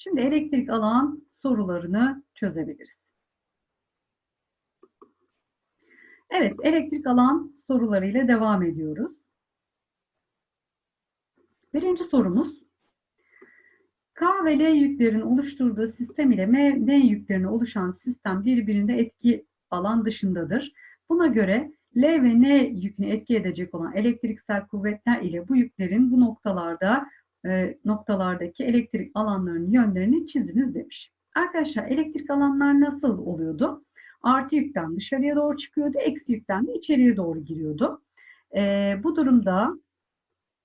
Şimdi elektrik alan sorularını çözebiliriz. Evet, elektrik alan sorularıyla devam ediyoruz. Birinci sorumuz. K ve L yüklerin oluşturduğu sistem ile M, N yüklerine oluşan sistem birbirinde etki alan dışındadır. Buna göre L ve N yükünü etki edecek olan elektriksel kuvvetler ile bu yüklerin bu noktalarda e, noktalardaki elektrik alanlarının yönlerini çiziniz demiş. Arkadaşlar elektrik alanlar nasıl oluyordu? Artı yükten dışarıya doğru çıkıyordu, eksi yükten de içeriye doğru giriyordu. E, bu durumda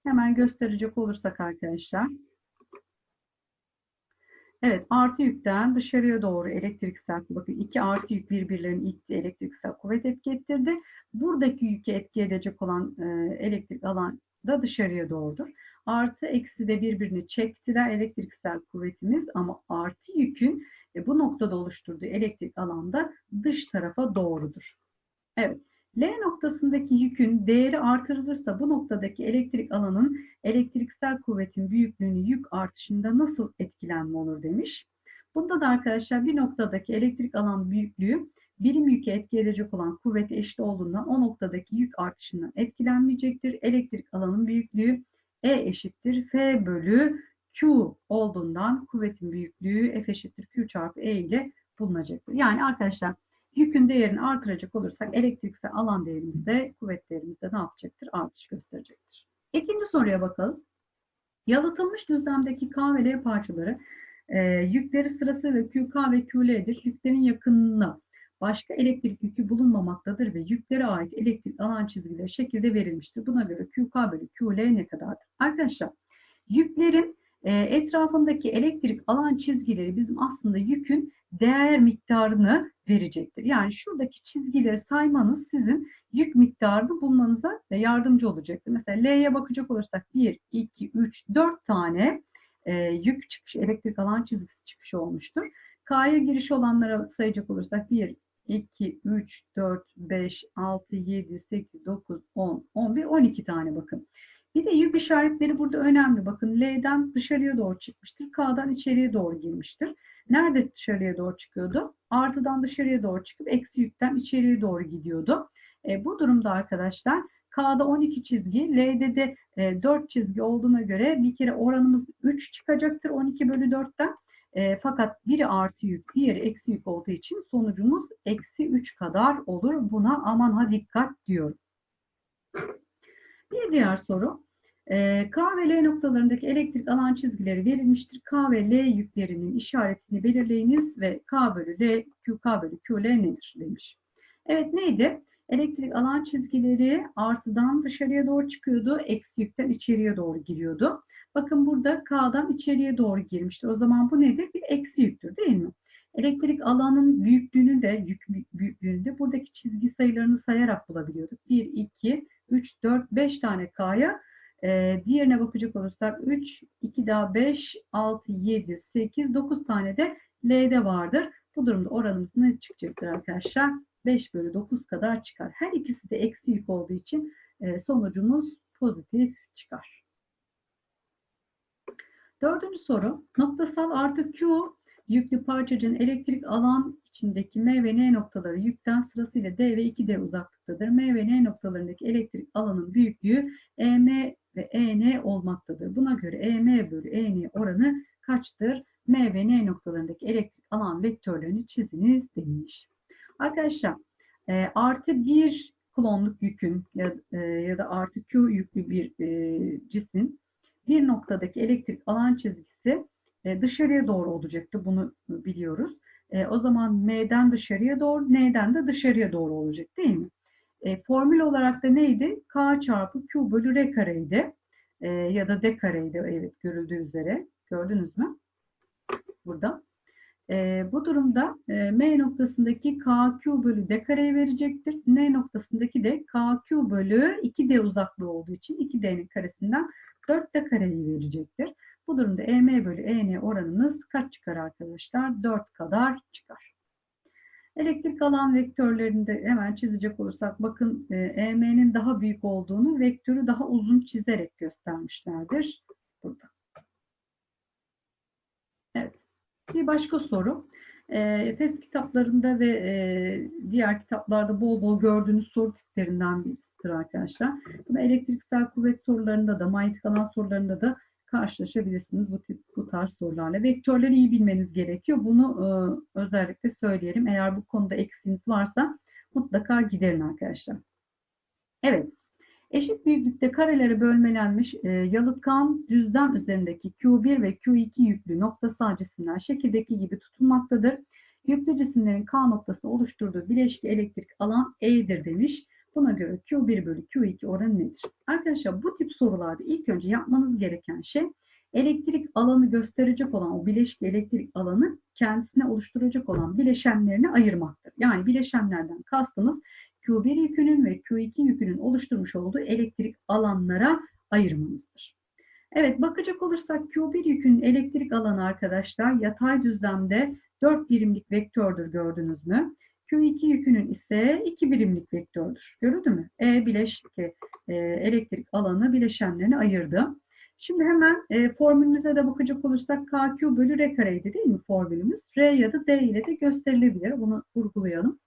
hemen gösterecek olursak arkadaşlar Evet, artı yükten dışarıya doğru elektriksel, bakın iki artı yük birbirlerinin itti, elektriksel kuvvet etki ettirdi. Buradaki yükü etki edecek olan e, elektrik alan da dışarıya doğrudur. Artı eksi de birbirini çektiler elektriksel kuvvetimiz ama artı yükün e, bu noktada oluşturduğu elektrik alanda dış tarafa doğrudur. Evet. L noktasındaki yükün değeri artırılırsa bu noktadaki elektrik alanın elektriksel kuvvetin büyüklüğünü yük artışında nasıl etkilenme olur demiş. Bunda da arkadaşlar bir noktadaki elektrik alan büyüklüğü birim yüke etki edecek olan kuvveti eşit olduğundan o noktadaki yük artışından etkilenmeyecektir. Elektrik alanın büyüklüğü E eşittir F bölü Q olduğundan kuvvetin büyüklüğü F eşittir Q çarpı E ile bulunacaktır. Yani arkadaşlar Yükün değerini artıracak olursak elektriksel alan değerimizde, kuvvet değerimizde ne yapacaktır? Artış gösterecektir. İkinci soruya bakalım. Yalıtılmış düzlemdeki K ve L parçaları e, yükleri sırasıyla QK ve QL'dir. Yüklerin yakınına başka elektrik yükü bulunmamaktadır ve yüklere ait elektrik alan çizgileri şekilde verilmiştir. Buna göre QK bölü QL ne kadardır? Arkadaşlar yüklerin e, etrafındaki elektrik alan çizgileri bizim aslında yükün değer miktarını verecektir. Yani şuradaki çizgileri saymanız sizin yük miktarını bulmanıza yardımcı olacaktır. Mesela L'ye bakacak olursak 1, 2, 3, 4 tane e, yük çıkışı, elektrik alan çizgisi çıkışı olmuştur. K'ya giriş olanlara sayacak olursak 1, 2, 3, 4, 5, 6, 7, 8, 9, 10, 11, 12 tane bakın. Bir de yük işaretleri burada önemli. Bakın L'den dışarıya doğru çıkmıştır. K'dan içeriye doğru girmiştir. Nerede dışarıya doğru çıkıyordu? Artıdan dışarıya doğru çıkıp eksi yükten içeriye doğru gidiyordu. E, bu durumda arkadaşlar K'da 12 çizgi, L'de de e, 4 çizgi olduğuna göre bir kere oranımız 3 çıkacaktır 12 bölü 4'ten. E, fakat biri artı yük, diğeri eksi yük olduğu için sonucumuz eksi 3 kadar olur. Buna aman ha dikkat diyorum. Bir diğer soru. Ee, K ve L noktalarındaki elektrik alan çizgileri verilmiştir. K ve L yüklerinin işaretini belirleyiniz ve K bölü L, Q, K bölü Q, L nedir demiş. Evet neydi? Elektrik alan çizgileri artıdan dışarıya doğru çıkıyordu. Eksi yükten içeriye doğru giriyordu. Bakın burada K'dan içeriye doğru girmiştir. O zaman bu nedir? Bir eksi yüktür değil mi? Elektrik alanın büyüklüğünü de, yük büyüklüğünü de buradaki çizgi sayılarını sayarak bulabiliyorduk. 1, 2, 3, 4, 5 tane K'ya ee, diğerine bakacak olursak 3, 2 daha 5, 6, 7, 8, 9 tane de L'de vardır. Bu durumda oranımız ne çıkacaktır arkadaşlar? 5 bölü 9 kadar çıkar. Her ikisi de eksi yük olduğu için e, sonucumuz pozitif çıkar. Dördüncü soru. Noktasal artı Q yüklü parçacığın elektrik alan içindeki M ve N noktaları yükten sırasıyla D ve 2D uzaklıktadır. M ve N noktalarındaki elektrik alanın büyüklüğü EM ve EN olmaktadır. Buna göre EM bölü EN oranı kaçtır? M ve N noktalarındaki elektrik alan vektörlerini çiziniz demiş. Arkadaşlar e, artı bir klonluk yükün ya, e, ya da artı Q yüklü bir e, cismin bir noktadaki elektrik alan çizgisi e, dışarıya doğru olacaktı. Bunu biliyoruz. E, o zaman M'den dışarıya doğru, N'den de dışarıya doğru olacak değil mi? E, formül olarak da neydi? K çarpı Q bölü R kareydi. Ya da D kareydi evet görüldüğü üzere. Gördünüz mü? Burada. E, bu durumda e, M noktasındaki KQ bölü D kareyi verecektir. N noktasındaki de KQ bölü 2D uzaklığı olduğu için 2D'nin karesinden 4D kareyi verecektir. Bu durumda EM bölü EN oranımız kaç çıkar arkadaşlar? 4 kadar çıkar. Elektrik alan vektörlerini de hemen çizecek olursak bakın EM'nin daha büyük olduğunu vektörü daha uzun çizerek göstermişlerdir burada. Evet. Bir başka soru. E, test kitaplarında ve e, diğer kitaplarda bol bol gördüğünüz soru tiplerinden birisidir arkadaşlar. Bunu elektriksel kuvvet sorularında da, manyetik alan sorularında da karşılaşabilirsiniz bu tip bu tarz sorularla. Vektörleri iyi bilmeniz gerekiyor. Bunu e, özellikle söyleyelim. Eğer bu konuda eksiğiniz varsa mutlaka giderin arkadaşlar. Evet. Eşit büyüklükte karelere bölmelenmiş e, yalıtkan düzlem üzerindeki Q1 ve Q2 yüklü noktası cisimler şekildeki gibi tutulmaktadır. Yüklü cisimlerin K noktasını oluşturduğu bileşki elektrik alan E'dir demiş. Buna göre Q1 bölü Q2 oranı nedir? Arkadaşlar bu tip sorularda ilk önce yapmanız gereken şey elektrik alanı gösterecek olan o bileşik elektrik alanı kendisine oluşturacak olan bileşenlerini ayırmaktır. Yani bileşenlerden kastımız Q1 yükünün ve Q2 yükünün oluşturmuş olduğu elektrik alanlara ayırmanızdır. Evet bakacak olursak Q1 yükünün elektrik alanı arkadaşlar yatay düzlemde 4 birimlik vektördür gördünüz mü? Q2 yükünün ise 2 birimlik vektördür. Görüldü mü? E bileşik e, elektrik alanı bileşenlerini ayırdı. Şimdi hemen e, formülümüze de bakacak olursak KQ bölü R kareydi değil mi formülümüz? R ya da D ile de gösterilebilir. Bunu vurgulayalım.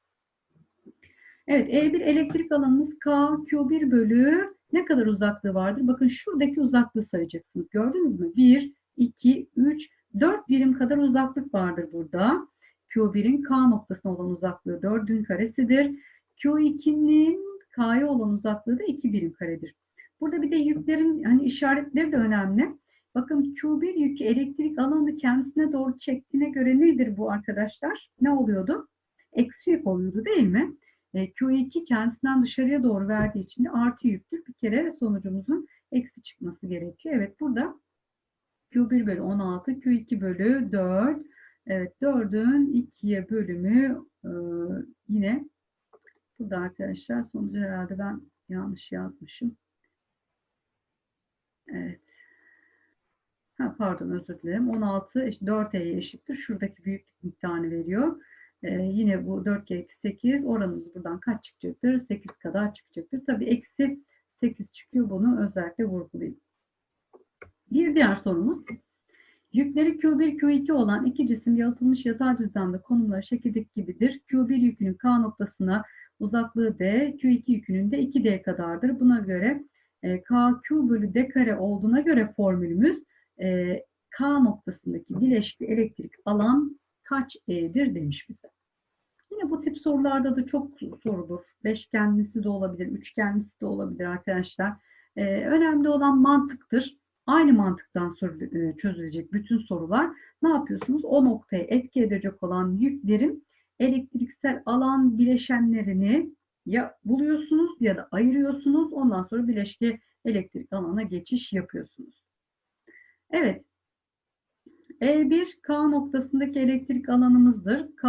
Evet E1 elektrik alanımız KQ1 bölü ne kadar uzaklığı vardır? Bakın şuradaki uzaklığı sayacaksınız. Gördünüz mü? 1, 2, 3, 4 birim kadar uzaklık vardır burada. Q1'in K noktasına olan uzaklığı 4'ün karesidir. Q2'nin K'ya olan uzaklığı da 2 birim karedir. Burada bir de yüklerin hani işaretleri de önemli. Bakın Q1 yükü elektrik alanı kendisine doğru çektiğine göre nedir bu arkadaşlar? Ne oluyordu? Eksi yük oluyordu değil mi? E, Q2 kendisinden dışarıya doğru verdiği için artı yüktür. Bir kere sonucumuzun eksi çıkması gerekiyor. Evet burada Q1 bölü 16, Q2 bölü 4. Evet 4'ün 2'ye bölümü e, yine burada arkadaşlar sonucu herhalde ben yanlış yazmışım. Evet. Ha, pardon özür dilerim. 16 4e'ye eşittir. Şuradaki büyüklük miktarını veriyor. Ee, yine bu 4 kere 8 oranımız buradan kaç çıkacaktır? 8 kadar çıkacaktır. Tabii eksi 8 çıkıyor. Bunu özellikle vurgulayayım. Bir diğer sorumuz. Yükleri Q1, Q2 olan iki cisim yalıtılmış yatay düzlemde konumları şekildeki gibidir. Q1 yükünün K noktasına uzaklığı D, Q2 yükünün de 2D kadardır. Buna göre e, KQ bölü D kare olduğuna göre formülümüz e, K noktasındaki bileşikli elektrik alan kaç E'dir demiş bize. Yine bu tip sorularda da çok sorulur. Beşgenlisi de olabilir, üçgenlisi de olabilir arkadaşlar. Ee, önemli olan mantıktır. Aynı mantıktan e, çözülecek bütün sorular. Ne yapıyorsunuz? O noktaya etki edecek olan yüklerin elektriksel alan bileşenlerini ya buluyorsunuz ya da ayırıyorsunuz. Ondan sonra bileşke elektrik alana geçiş yapıyorsunuz. Evet, e1 K noktasındaki elektrik alanımızdır. K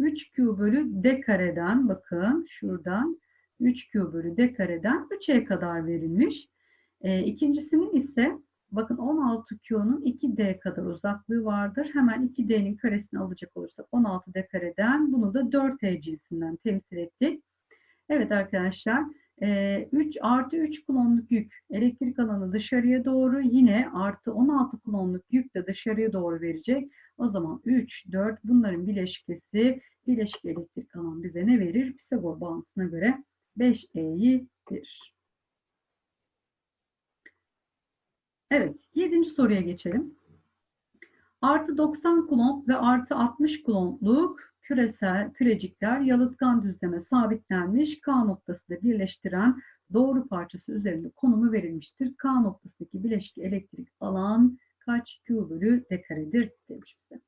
3Q bölü D kareden bakın şuradan 3Q bölü D kareden 3E kadar verilmiş. E, ikincisinin ise bakın 16Q'nun 2D kadar uzaklığı vardır. Hemen 2D'nin karesini alacak olursak 16D kareden bunu da 4E cinsinden temsil ettik. Evet arkadaşlar 3 artı 3 kulonluk yük elektrik alanı dışarıya doğru yine artı 16 kulonluk yük de dışarıya doğru verecek. O zaman 3, 4 bunların bileşkesi bileşik elektrik alan bize ne verir? Pisagor bağıntısına göre 5E'yi verir. Evet, 7. soruya geçelim. Artı 90 kulon ve artı 60 kulonluk küresel kürecikler yalıtkan düzleme sabitlenmiş K noktasında birleştiren doğru parçası üzerinde konumu verilmiştir. K noktasındaki bileşik elektrik alan kaç Q bölü D karedir demiş bize.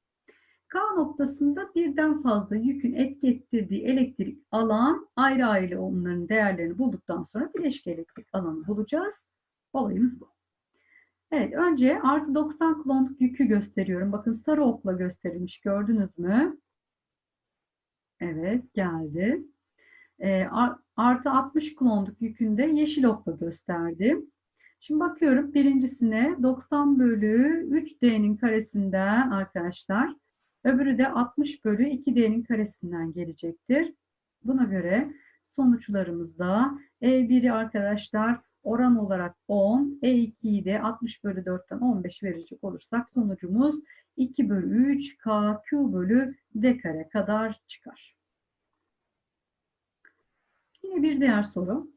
K noktasında birden fazla yükün etki ettirdiği elektrik alan ayrı ayrı onların değerlerini bulduktan sonra bileşik elektrik alanı bulacağız. Olayımız bu. Evet önce artı 90 kulonluk yükü gösteriyorum. Bakın sarı okla gösterilmiş gördünüz mü? Evet geldi. E, artı 60 kulonluk yükünde yeşil okla gösterdi. Şimdi bakıyorum birincisine 90 bölü 3D'nin karesinden arkadaşlar. Öbürü de 60 bölü 2D'nin karesinden gelecektir. Buna göre sonuçlarımızda E1'i arkadaşlar oran olarak 10, E2'yi de 60 bölü 4'ten 15 verecek olursak sonucumuz 2 bölü 3 K Q bölü D kare kadar çıkar. Yine bir diğer soru.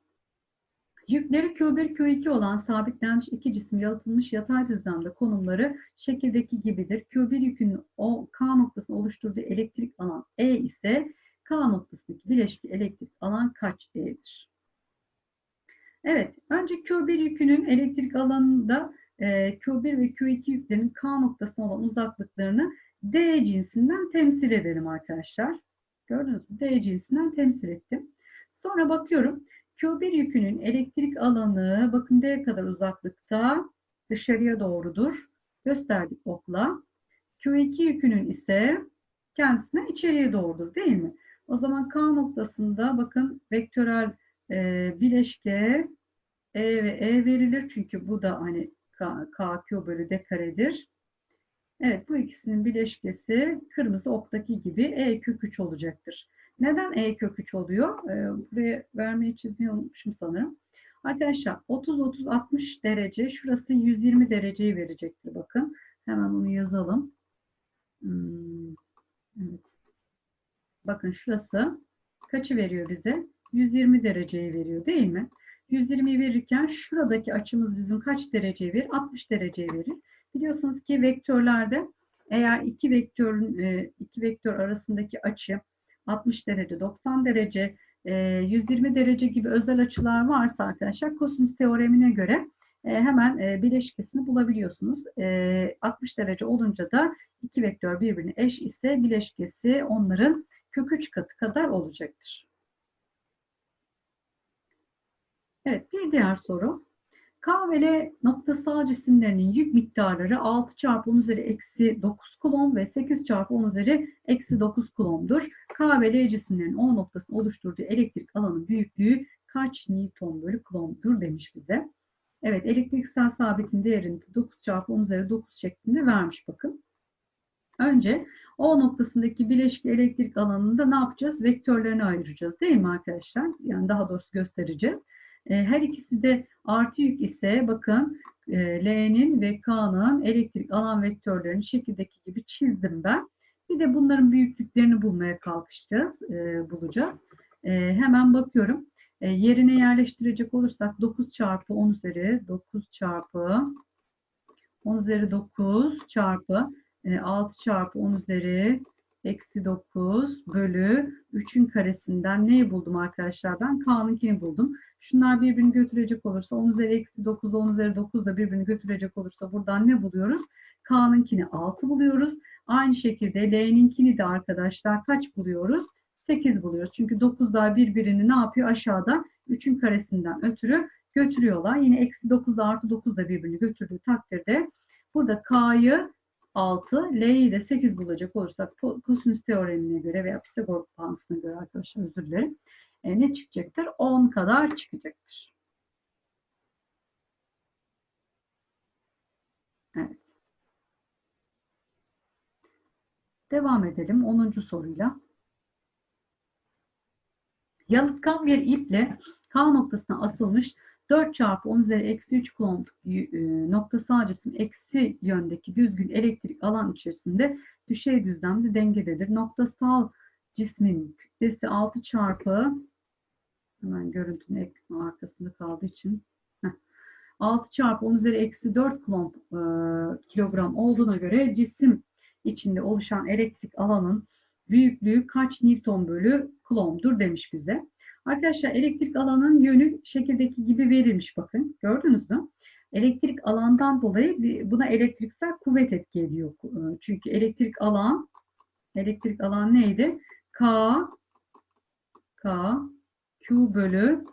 Yükleri Q1, Q2 olan sabitlenmiş iki cisim yalıtılmış yatay düzlemde konumları şekildeki gibidir. Q1 yükünün o K noktasını oluşturduğu elektrik alan E ise K noktasındaki bileşki elektrik alan kaç E'dir? Evet, önce Q1 yükünün elektrik alanında Q1 ve Q2 yüklerin K noktasına olan uzaklıklarını D cinsinden temsil edelim arkadaşlar. Gördünüz mü? D cinsinden temsil ettim. Sonra bakıyorum. Q1 yükünün elektrik alanı bakın D kadar uzaklıkta dışarıya doğrudur. Gösterdik okla. Q2 yükünün ise kendisine içeriye doğrudur değil mi? O zaman K noktasında bakın vektörel e, bileşke E ve E verilir. Çünkü bu da hani KQ bölü D karedir. Evet bu ikisinin bileşkesi kırmızı oktaki gibi E kök 3 olacaktır. Neden E kök 3 oluyor? Ee, buraya vermeyi çizmeyi unutmuşum sanırım. Arkadaşlar 30-30-60 derece şurası 120 dereceyi verecektir bakın. Hemen onu yazalım. Hmm, evet. Bakın şurası kaçı veriyor bize? 120 dereceyi veriyor değil mi? 120 verirken şuradaki açımız bizim kaç derece verir? 60 derece verir. Biliyorsunuz ki vektörlerde eğer iki vektörün e, iki vektör arasındaki açı 60 derece, 90 derece, 120 e, derece gibi özel açılar varsa arkadaşlar kosinüs teoremine göre e, hemen bileşkesini bulabiliyorsunuz. 60 derece olunca da iki vektör birbirine eş ise bileşkesi onların kök 3 katı kadar olacaktır. Evet bir diğer soru. K ve L noktasal cisimlerinin yük miktarları 6 çarpı 10 üzeri eksi 9 kulon ve 8 çarpı 10 üzeri eksi 9 kulondur. K ve L cisimlerinin O noktasını oluşturduğu elektrik alanın büyüklüğü kaç Newton bölü kulondur demiş bize. Evet elektriksel sabitin değerini 9 çarpı 10 üzeri 9 şeklinde vermiş bakın. Önce O noktasındaki bileşik elektrik alanında ne yapacağız? Vektörlerini ayıracağız değil mi arkadaşlar? Yani daha doğrusu göstereceğiz. E, her ikisi de artı yük ise bakın e, L'nin ve K'nın elektrik alan vektörlerini şekildeki gibi çizdim ben. Bir de bunların büyüklüklerini bulmaya kalkışacağız, e, bulacağız. Hemen bakıyorum. Yerine yerleştirecek olursak 9 çarpı 10 üzeri 9 çarpı 10 üzeri 9 çarpı 6 çarpı 10 üzeri eksi 9 bölü 3'ün karesinden neyi buldum arkadaşlar? Ben K'nınkini buldum. Şunlar birbirini götürecek olursa 10 üzeri eksi 9 10 üzeri 9 da birbirini götürecek olursa buradan ne buluyoruz? K'nınkini 6 buluyoruz. Aynı şekilde L'ninkini de arkadaşlar kaç buluyoruz? 8 buluyoruz. Çünkü 9'lar birbirini ne yapıyor? Aşağıda 3'ün karesinden ötürü götürüyorlar. Yine eksi 9 da artı 9 da birbirini götürdüğü takdirde burada K'yı 6, L'yi de 8 bulacak olursak kosinüs teoremine göre veya Pisagor bağıntısına göre arkadaşlar özür dilerim. E, ne çıkacaktır? 10 kadar çıkacaktır. Evet. Devam edelim 10. soruyla. Yalıtkan bir iple K noktasına asılmış 4 çarpı 10 üzeri eksi 3 kulon e, noktasal cisim eksi yöndeki düzgün elektrik alan içerisinde düşey düzlemde dengededir. Noktasal cismin kütlesi 6 çarpı hemen görüntünün arkasında kaldığı için heh, 6 çarpı 10 üzeri eksi 4 kulon e, kilogram olduğuna göre cisim içinde oluşan elektrik alanın büyüklüğü kaç Newton bölü kulomdur demiş bize. Arkadaşlar elektrik alanın yönü şekildeki gibi verilmiş bakın. Gördünüz mü? Elektrik alandan dolayı buna elektriksel kuvvet etki ediyor. Ee, çünkü elektrik alan elektrik alan neydi? K K Q bölü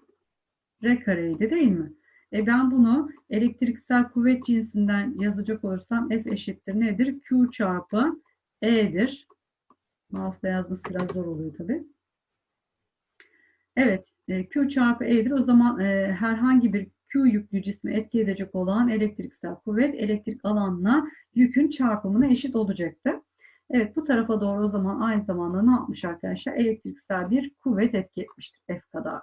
R kareydi değil mi? E ben bunu elektriksel kuvvet cinsinden yazacak olursam F eşittir nedir? Q çarpı E'dir. Mouse'la yazması biraz zor oluyor tabii. Evet, e, Q çarpı E'dir. O zaman e, herhangi bir Q yüklü cismi etki edecek olan elektriksel kuvvet elektrik alanla yükün çarpımına eşit olacaktır. Evet bu tarafa doğru o zaman aynı zamanda ne yapmış arkadaşlar? Elektriksel bir kuvvet etki etmiştir F kadar.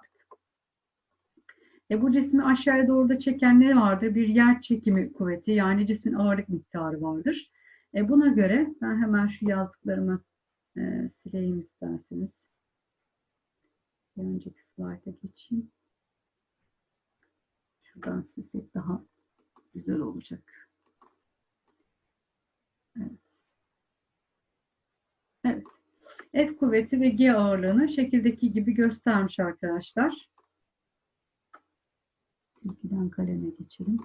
E, bu cismi aşağıya doğru da çeken ne vardır? Bir yer çekimi kuvveti yani cismin ağırlık miktarı vardır. E, buna göre ben hemen şu yazdıklarımı e, sileyim isterseniz. Bir önceki slayta geçeyim. Şuradan silsek daha güzel olacak. Evet. Evet. F kuvveti ve G ağırlığını şekildeki gibi göstermiş arkadaşlar. Tilkiden kaleme geçelim.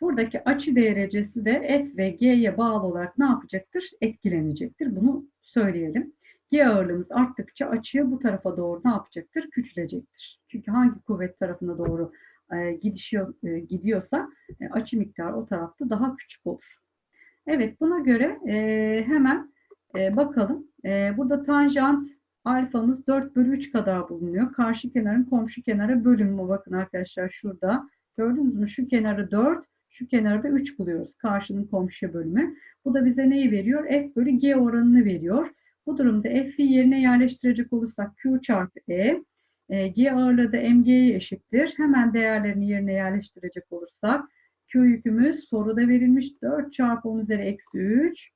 Buradaki açı derecesi de F ve G'ye bağlı olarak ne yapacaktır? Etkilenecektir. Bunu söyleyelim. G ağırlığımız arttıkça açıya bu tarafa doğru ne yapacaktır? Küçülecektir. Çünkü hangi kuvvet tarafına doğru e, gidişiyor, e, gidiyorsa e, açı miktarı o tarafta daha küçük olur. Evet buna göre hemen bakalım. E, burada tanjant alfamız 4 bölü 3 kadar bulunuyor. Karşı kenarın komşu kenara bölünümü bakın arkadaşlar şurada. Gördünüz mü? Şu kenarı 4, şu kenarı da 3 buluyoruz. Karşının komşu bölümü. Bu da bize neyi veriyor? F bölü G oranını veriyor. Bu durumda F'i yerine yerleştirecek olursak Q çarpı E, e G ağırlığı da MG'ye eşittir. Hemen değerlerini yerine yerleştirecek olursak Q yükümüz soruda verilmiş 4 çarpı 10 üzeri eksi 3.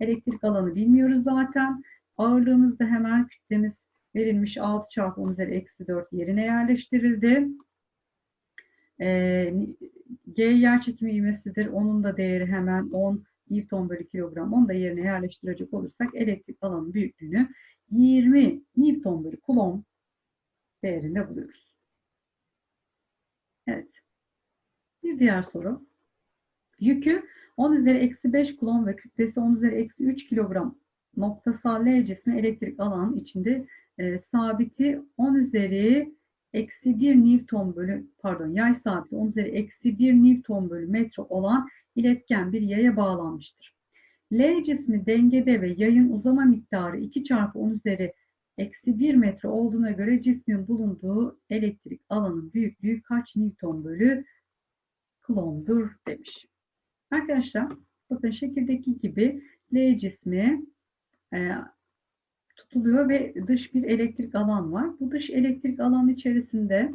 Elektrik alanı bilmiyoruz zaten. Ağırlığımız da hemen kütlemiz verilmiş 6 çarpı 10 üzeri eksi 4 yerine yerleştirildi. E, G yer çekimi ivmesidir. Onun da değeri hemen 10 Newton bölü kilogram. Onu da yerine yerleştirecek olursak elektrik alanı büyüklüğünü 20 Newton bölü kulon değerinde buluyoruz. Evet. Bir diğer soru. Yükü 10 üzeri eksi 5 kulon ve kütlesi 10 üzeri eksi 3 kilogram noktasal L cismi elektrik alanın içinde e, sabiti 10 üzeri eksi 1 Newton bölü pardon yay sabiti 10 üzeri eksi 1 Newton bölü metre olan iletken bir yaya bağlanmıştır. L cismi dengede ve yayın uzama miktarı 2 çarpı 10 üzeri eksi 1 metre olduğuna göre cismin bulunduğu elektrik alanın büyüklüğü kaç Newton bölü klondur demiş. Arkadaşlar bakın şekildeki gibi L cismi e, tutuluyor ve dış bir elektrik alan var. Bu dış elektrik alan içerisinde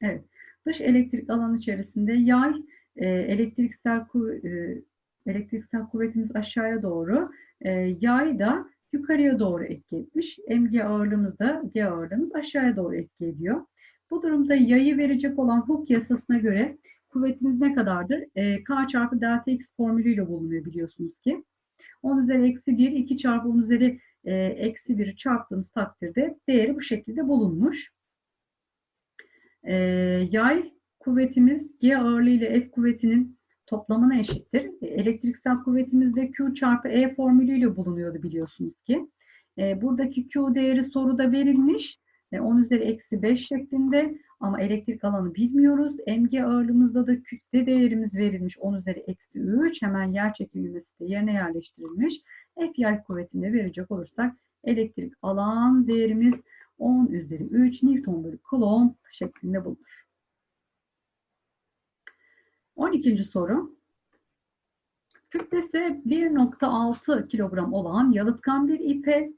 evet dış elektrik alan içerisinde yay e, elektriksel e, elektriksel kuvvetimiz aşağıya doğru e, yay da yukarıya doğru etki etmiş. Mg ağırlığımız da G ağırlığımız aşağıya doğru etki ediyor. Bu durumda yayı verecek olan Hooke yasasına göre kuvvetimiz ne kadardır? E, K çarpı delta x formülüyle bulunuyor biliyorsunuz ki. 10 üzeri eksi 1, 2 çarpı 10 üzeri e, eksi 1'i çarptığınız takdirde değeri bu şekilde bulunmuş. E, yay kuvvetimiz G ağırlığı ile F kuvvetinin toplamına eşittir. E, elektriksel kuvvetimiz de Q çarpı E formülüyle bulunuyordu biliyorsunuz ki. E, buradaki Q değeri soruda verilmiş. E, 10 üzeri eksi 5 şeklinde ama elektrik alanı bilmiyoruz. Mg ağırlığımızda da kütle değerimiz verilmiş 10 üzeri eksi 3. Hemen yer çekilmesi de yerine yerleştirilmiş. F yay kuvvetinde verecek olursak elektrik alan değerimiz 10 üzeri 3 Newton bölü Coulomb şeklinde bulunur. 12. soru. Kütlesi 1.6 kilogram olan yalıtkan bir ipe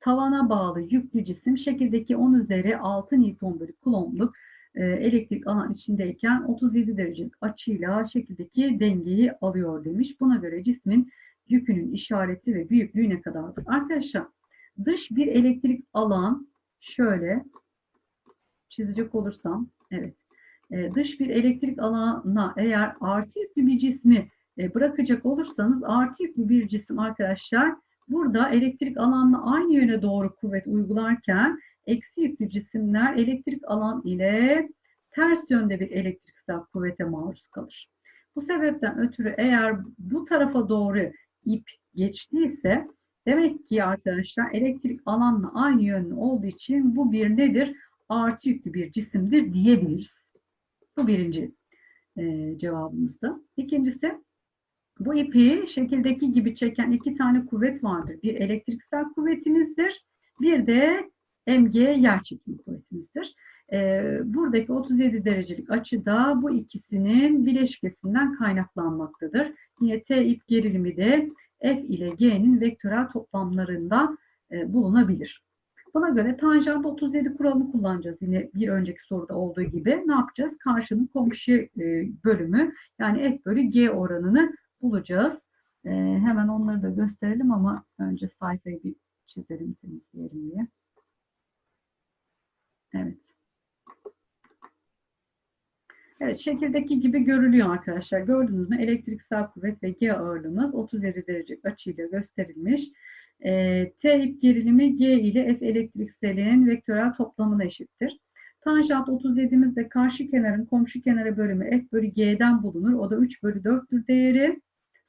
tavana bağlı yüklü cisim şekildeki 10 üzeri 6 Newton bölü Coulomb'luk e, elektrik alan içindeyken 37 derecelik açıyla şekildeki dengeyi alıyor demiş. Buna göre cismin yükünün işareti ve büyüklüğü ne kadardır? Arkadaşlar dış bir elektrik alan şöyle çizecek olursam evet e, dış bir elektrik alana eğer artı yüklü bir cismi e, bırakacak olursanız artı yüklü bir cisim arkadaşlar burada elektrik alanla aynı yöne doğru kuvvet uygularken eksi yüklü cisimler elektrik alan ile ters yönde bir elektriksel kuvvete maruz kalır. Bu sebepten ötürü eğer bu tarafa doğru ip geçtiyse demek ki arkadaşlar elektrik alanla aynı yönlü olduğu için bu bir nedir? Artı yüklü bir cisimdir diyebiliriz. Bu birinci e, cevabımızda. İkincisi bu ipi şekildeki gibi çeken iki tane kuvvet vardır. Bir elektriksel kuvvetimizdir. Bir de mg yerçekimi kuvvetimizdir. Ee, buradaki 37 derecelik açıda bu ikisinin bileşkesinden kaynaklanmaktadır. Yine T ip gerilimi de F ile G'nin vektörel toplamlarından e, bulunabilir. Buna göre tanjant 37 kuralını kullanacağız. Yine bir önceki soruda olduğu gibi ne yapacağız? Karşının komşu e, bölümü yani f bölü g oranını bulacağız. E, hemen onları da gösterelim ama önce sayfayı bir çizelim, temizleyelim diye. Evet. Evet, şekildeki gibi görülüyor arkadaşlar. Gördünüz mü? Elektriksel kuvvet ve G ağırlığımız 37 derece açıyla gösterilmiş. E, T ip gerilimi G ile F elektrikselin vektörel toplamına eşittir. Tanjant 37'miz de karşı kenarın komşu kenara bölümü F bölü G'den bulunur. O da 3 bölü 4'tür değeri.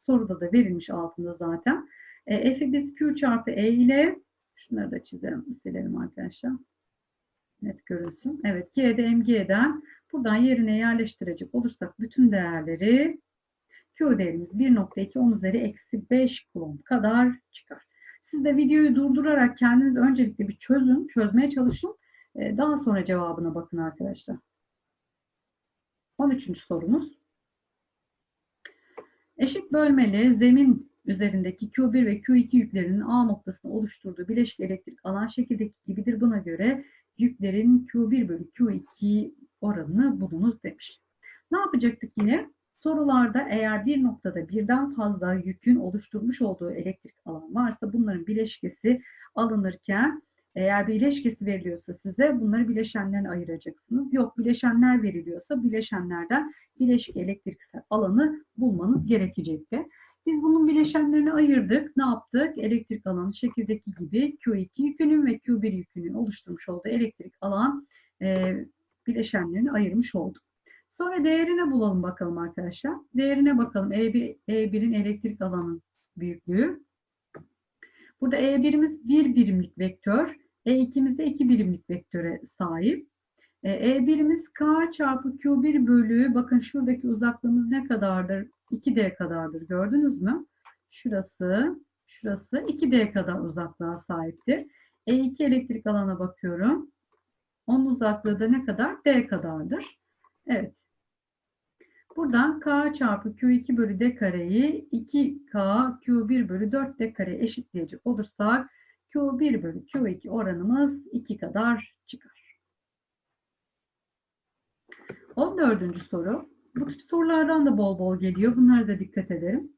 Soruda da verilmiş altında zaten. E, F'i biz Q çarpı E ile şunları da çizelim, silelim arkadaşlar. Net görülsün. Evet, G'de MG'den buradan yerine yerleştirecek olursak bütün değerleri Q değerimiz 1.2 10 üzeri eksi 5 kulon kadar çıkar. Siz de videoyu durdurarak kendiniz öncelikle bir çözün, çözmeye çalışın. Ee, daha sonra cevabına bakın arkadaşlar. 13. sorumuz. Eşit bölmeli zemin üzerindeki Q1 ve Q2 yüklerinin A noktasını oluşturduğu bileşik elektrik alan şekildeki gibidir. Buna göre yüklerin Q1 bölü Q2 oranını bulunuz demiş. Ne yapacaktık yine? Sorularda eğer bir noktada birden fazla yükün oluşturmuş olduğu elektrik alan varsa bunların bileşkesi alınırken eğer bileşkesi veriliyorsa size bunları bileşenlerine ayıracaksınız. Yok bileşenler veriliyorsa bileşenlerden bileşik elektriksel alanı bulmanız gerekecekti. Biz bunun bileşenlerini ayırdık. Ne yaptık? Elektrik alanı şekildeki gibi Q2 yükünün ve Q1 yükünün oluşturmuş olduğu elektrik alan e, bileşenlerini ayırmış olduk. Sonra değerine bulalım bakalım arkadaşlar. Değerine bakalım. E1, E1'in elektrik alanı büyüklüğü. Burada E1'imiz 1 birimlik vektör. E2'miz de 2 birimlik vektöre sahip. E1'imiz K çarpı Q1 bölü bakın şuradaki uzaklığımız ne kadardır? 2D kadardır. Gördünüz mü? Şurası, şurası 2D kadar uzaklığa sahiptir. E2 elektrik alana bakıyorum. Onun uzaklığı da ne kadar? D kadardır. Evet. Buradan K çarpı Q2 bölü D kareyi 2K Q1 bölü 4 D kareye eşitleyecek olursak Q1 bölü Q2 oranımız 2 kadar çıkar. 14. soru. Bu tip sorulardan da bol bol geliyor. Bunlara da dikkat edelim.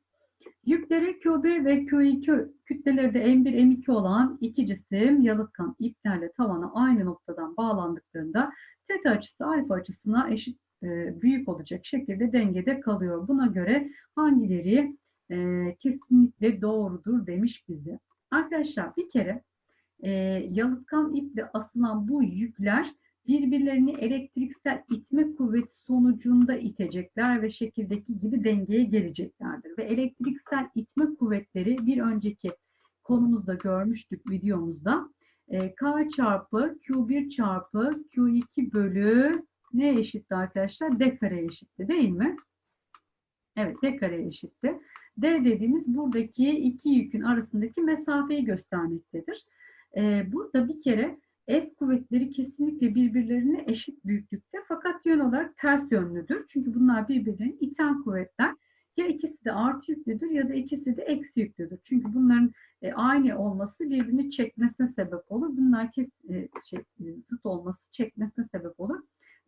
Yükleri Q1 ve Q2 kütleleri de M1, M2 olan iki cisim yalıtkan iplerle tavana aynı noktadan bağlandıklarında teta açısı alfa açısına eşit e, büyük olacak şekilde dengede kalıyor. Buna göre hangileri e, kesinlikle doğrudur demiş bize. Arkadaşlar bir kere e, yalıtkan iple asılan bu yükler birbirlerini elektriksel itme kuvveti sonucunda itecekler ve şekildeki gibi dengeye geleceklerdir. Ve elektriksel itme kuvvetleri bir önceki konumuzda görmüştük videomuzda. E, K çarpı Q1 çarpı Q2 bölü ne eşitti arkadaşlar? D kare eşitti değil mi? Evet D kare eşitti. D dediğimiz buradaki iki yükün arasındaki mesafeyi göstermektedir. Ee, burada bir kere F kuvvetleri kesinlikle birbirlerine eşit büyüklükte fakat yön olarak ters yönlüdür. Çünkü bunlar birbirlerini iten kuvvetler. Ya ikisi de artı yüklüdür ya da ikisi de eksi yüklüdür. Çünkü bunların e, aynı olması birbirini çekmesine sebep olur. Bunlar kes, e, şey, zıt olması çekmesine sebep olur.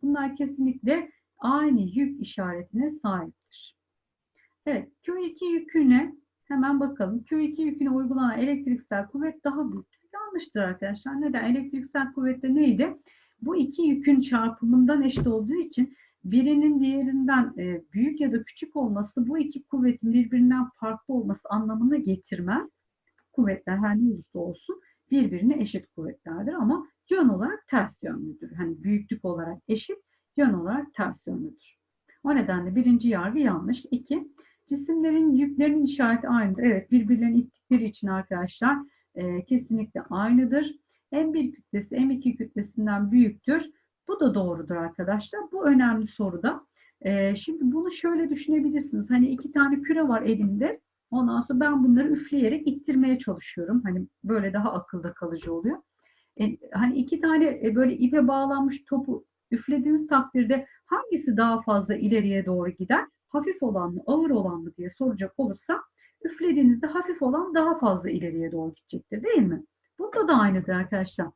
Bunlar kesinlikle aynı yük işaretine sahiptir. Evet, Q2 yüküne hemen bakalım. Q2 yüküne uygulanan elektriksel kuvvet daha büyüktür. Yanlıştır arkadaşlar. Neden? Elektriksel kuvvette neydi? Bu iki yükün çarpımından eşit olduğu için birinin diğerinden e, büyük ya da küçük olması bu iki kuvvetin birbirinden farklı olması anlamına getirmez. Kuvvetler her ne olursa olsun birbirine eşit kuvvetlerdir ama yön olarak ters yönlüdür. Hani büyüklük olarak eşit, yön olarak ters yönlüdür. O nedenle birinci yargı yanlış. İki, cisimlerin yüklerinin işareti aynıdır. Evet birbirlerini ittikleri için arkadaşlar e, kesinlikle aynıdır. M1 kütlesi M2 kütlesinden büyüktür. Bu da doğrudur arkadaşlar. Bu önemli soruda. E, şimdi bunu şöyle düşünebilirsiniz. Hani iki tane küre var elimde. Ondan sonra ben bunları üfleyerek ittirmeye çalışıyorum. Hani böyle daha akılda kalıcı oluyor. E, hani iki tane e, böyle ipe bağlanmış topu üflediğiniz takdirde hangisi daha fazla ileriye doğru gider? Hafif olan mı, ağır olan mı diye soracak olursa üflediğinizde hafif olan daha fazla ileriye doğru gidecektir değil mi? Bunda da aynıdır arkadaşlar.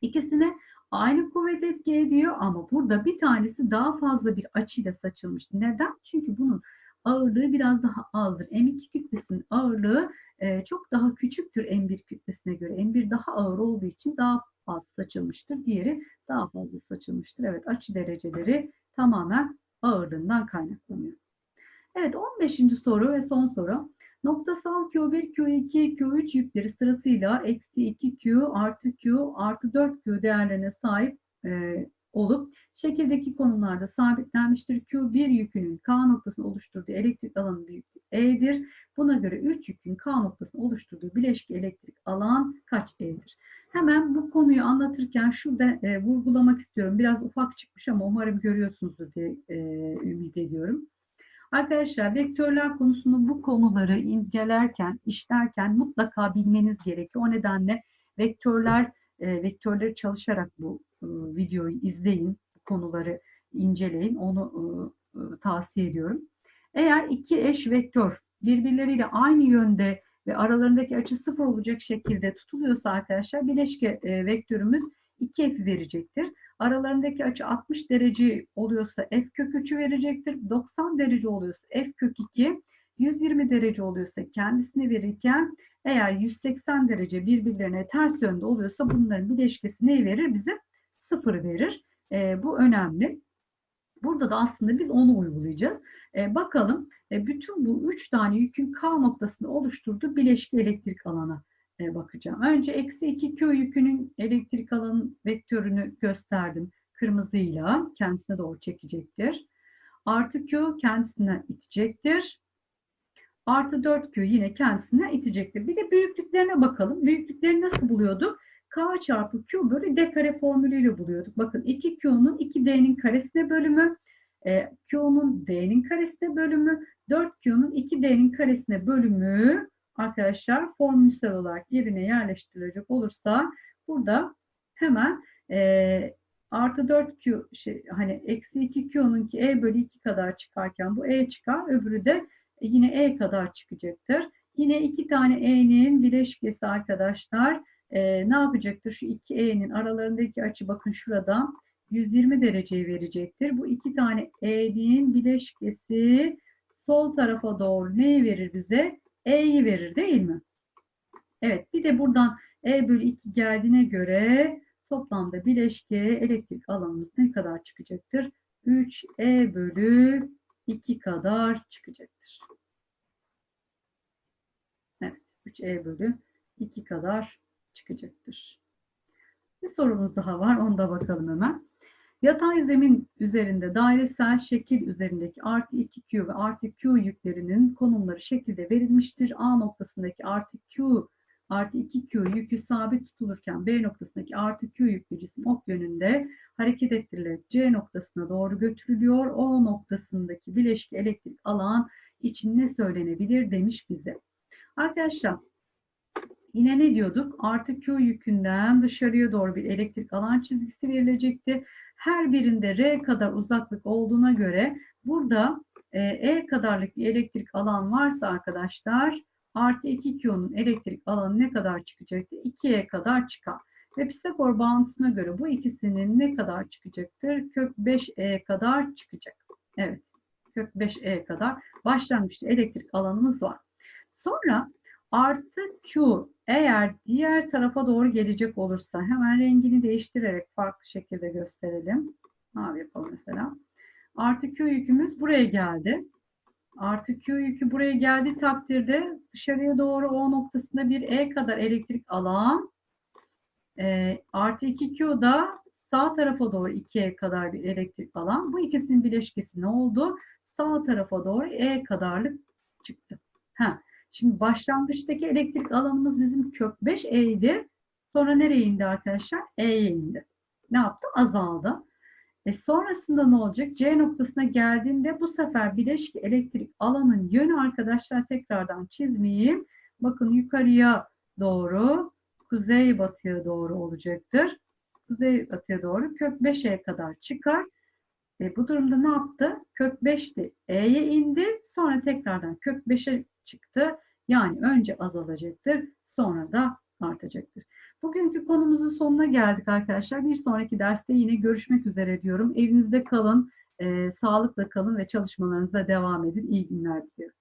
İkisine aynı kuvvet etki ediyor ama burada bir tanesi daha fazla bir açıyla saçılmış. Neden? Çünkü bunun ağırlığı biraz daha azdır. M2 kütlesinin ağırlığı e, çok daha küçüktür M1 kütlesine göre. M1 daha ağır olduğu için daha az saçılmıştır. Diğeri daha fazla saçılmıştır. Evet açı dereceleri tamamen ağırlığından kaynaklanıyor. Evet 15. soru ve son soru. Noktasal Q1, Q2, Q3 yükleri sırasıyla eksi 2Q artı Q artı 4Q değerlerine sahip e, olup şekildeki konumlarda sabitlenmiştir. Q1 yükünün K noktasını oluşturduğu elektrik alanı büyüklüğü E'dir. Buna göre 3 yükün K noktasını oluşturduğu bileşik elektrik alan kaç E'dir? Hemen bu konuyu anlatırken şurada e, vurgulamak istiyorum. Biraz ufak çıkmış ama umarım görüyorsunuzdur diye e, ümit ediyorum. Arkadaşlar vektörler konusunu bu konuları incelerken, işlerken mutlaka bilmeniz gerekiyor. O nedenle vektörler e, vektörleri çalışarak bu e, videoyu izleyin, bu konuları inceleyin. Onu e, e, tavsiye ediyorum. Eğer iki eş vektör birbirleriyle aynı yönde ve aralarındaki açı sıfır olacak şekilde tutuluyorsa arkadaşlar bileşke e, vektörümüz 2f verecektir. Aralarındaki açı 60 derece oluyorsa f kök 3'ü verecektir. 90 derece oluyorsa f kök 2, 120 derece oluyorsa kendisini verirken eğer 180 derece birbirlerine ters yönde oluyorsa bunların bileşkesi neyi verir? Bize 0 verir. E, bu önemli. Burada da aslında biz onu uygulayacağız. E, bakalım e, bütün bu üç tane yükün K noktasını oluşturduğu bileşki elektrik alana e, bakacağım. Önce eksi 2Q yükünün elektrik alan vektörünü gösterdim. Kırmızıyla kendisine doğru çekecektir. Artı Q kendisine itecektir. Artı 4Q yine kendisine itecektir. Bir de büyüklüklerine bakalım. Büyüklükleri nasıl buluyorduk? K çarpı Q bölü D kare formülüyle buluyorduk. Bakın 2Q'nun 2D'nin karesine bölümü, e, Q'nun D'nin karesine bölümü, 4Q'nun 2D'nin karesine bölümü arkadaşlar formülsel olarak yerine yerleştirilecek olursa burada hemen e, artı 4Q şey, hani eksi 2Q'nunki E bölü 2 kadar çıkarken bu E çıkar. Öbürü de yine E kadar çıkacaktır. Yine iki tane E'nin bileşkesi arkadaşlar e, ne yapacaktır? Şu iki E'nin aralarındaki açı bakın şurada 120 dereceyi verecektir. Bu iki tane E'nin bileşkesi sol tarafa doğru neyi verir bize? E'yi verir değil mi? Evet bir de buradan E bölü 2 geldiğine göre toplamda bileşke elektrik alanımız ne kadar çıkacaktır? 3 E bölü 2 kadar çıkacaktır. Evet 3 E bölü 2 kadar çıkacaktır. Bir sorumuz daha var. Onu da bakalım hemen. Yatay zemin üzerinde dairesel şekil üzerindeki artı 2Q ve artı Q yüklerinin konumları şekilde verilmiştir. A noktasındaki artı Q artı 2Q yükü sabit tutulurken B noktasındaki artı Q yüklü cisim ok yönünde hareket ettirilerek C noktasına doğru götürülüyor. O noktasındaki bileşik elektrik alan için ne söylenebilir demiş bize. Arkadaşlar Yine ne diyorduk? Artı Q yükünden dışarıya doğru bir elektrik alan çizgisi verilecekti. Her birinde R kadar uzaklık olduğuna göre burada e, E kadarlık bir elektrik alan varsa arkadaşlar artı 2Q'nun elektrik alanı ne kadar çıkacaktı? 2E kadar çıkar. Ve Pisagor bağıntısına göre bu ikisinin ne kadar çıkacaktır? Kök 5E kadar çıkacak. Evet. Kök 5E kadar başlangıçta elektrik alanımız var. Sonra artı Q eğer diğer tarafa doğru gelecek olursa hemen rengini değiştirerek farklı şekilde gösterelim. Mavi yapalım mesela. Artı Q yükümüz buraya geldi. Artı Q yükü buraya geldiği takdirde dışarıya doğru O noktasında bir E kadar elektrik alan e, artı 2Q da sağ tarafa doğru 2E kadar bir elektrik alan. Bu ikisinin bileşkesi ne oldu? Sağ tarafa doğru E kadarlık çıktı. Ha. Şimdi başlangıçtaki elektrik alanımız bizim kök 5 E idi. Sonra nereye indi arkadaşlar? E'ye indi. Ne yaptı? Azaldı. E sonrasında ne olacak? C noktasına geldiğinde bu sefer bileşik elektrik alanın yönü arkadaşlar tekrardan çizmeyeyim. Bakın yukarıya doğru, kuzey batıya doğru olacaktır. Kuzey batıya doğru kök 5'e kadar çıkar. E bu durumda ne yaptı? Kök 5'ti E'ye indi. Sonra tekrardan kök 5'e çıktı. Yani önce azalacaktır, sonra da artacaktır. Bugünkü konumuzun sonuna geldik arkadaşlar. Bir sonraki derste yine görüşmek üzere diyorum. Evinizde kalın, e, sağlıkla kalın ve çalışmalarınıza devam edin. İyi günler diliyorum.